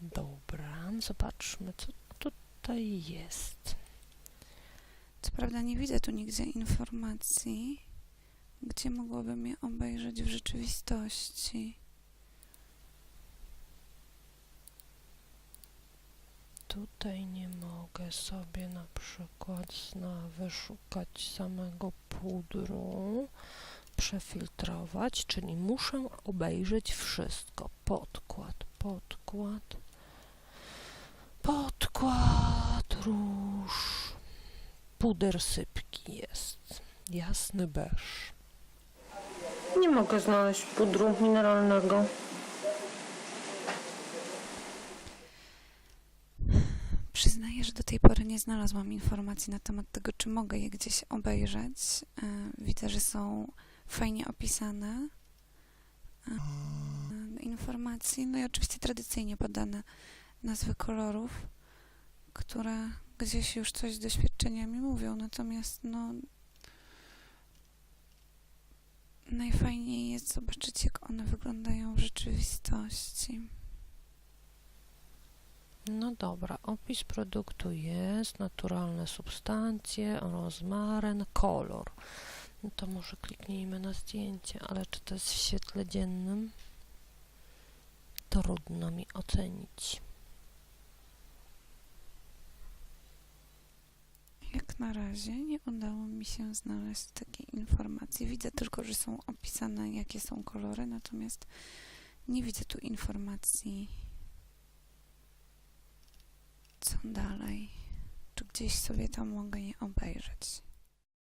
Dobra, zobaczmy, co tutaj jest. Co prawda nie widzę tu nigdzie informacji, gdzie mogłabym je obejrzeć w rzeczywistości. Tutaj nie mogę sobie na przykład zna wyszukać samego pudru, przefiltrować, czyli muszę obejrzeć wszystko. Podkład, podkład, podkład, róż, puder sypki jest, jasny beż. Nie mogę znaleźć pudru mineralnego. Przyznaję, że do tej pory nie znalazłam informacji na temat tego, czy mogę je gdzieś obejrzeć. E, Widzę, że są fajnie opisane e, informacje, no i oczywiście tradycyjnie podane nazwy kolorów, które gdzieś już coś z doświadczeniami mówią, natomiast no najfajniej jest zobaczyć, jak one wyglądają w rzeczywistości. No dobra, opis produktu jest, naturalne substancje, rozmaryn, kolor. No to może kliknijmy na zdjęcie, ale czy to jest w świetle dziennym? Trudno mi ocenić. Na razie nie udało mi się znaleźć takiej informacji. Widzę tylko, że są opisane, jakie są kolory, natomiast nie widzę tu informacji, co dalej. Czy gdzieś sobie tam mogę je obejrzeć.